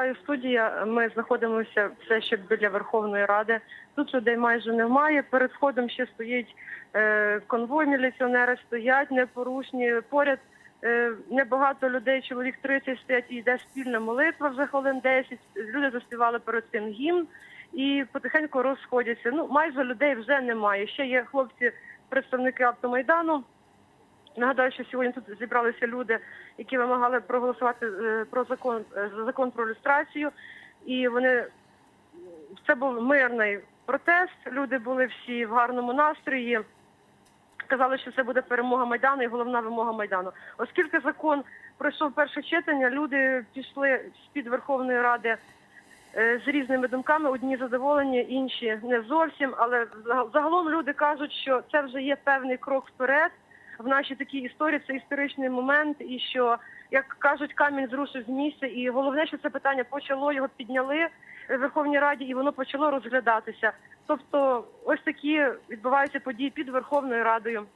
вітаю студія. Ми знаходимося все ще біля Верховної Ради. Тут людей майже немає. Перед входом ще стоїть е, конвой, міліціонери стоять непорушні. Поряд е, небагато людей, чоловік 30 стоять і йде спільна молитва вже хвилин 10. Люди заспівали перед цим гімн і потихеньку розходяться. Ну майже людей вже немає. Ще є хлопці, представники автомайдану. Нагадаю, що сьогодні тут зібралися люди, які вимагали проголосувати е, про закон е, за закон про люстрацію, і вони це був мирний протест. Люди були всі в гарному настрої. Казали, що це буде перемога майдану і головна вимога майдану. Оскільки закон пройшов перше читання, люди пішли з під Верховної Ради е, з різними думками. Одні задоволені, інші не зовсім. Але загалом люди кажуть, що це вже є певний крок вперед в нашій такій історії. Це історичний момент, і що як кажуть, камінь зрушив з місця. І головне, що це питання почало його підняли в Верховній Раді, і воно почало розглядатися. Тобто, ось такі відбуваються події під Верховною Радою.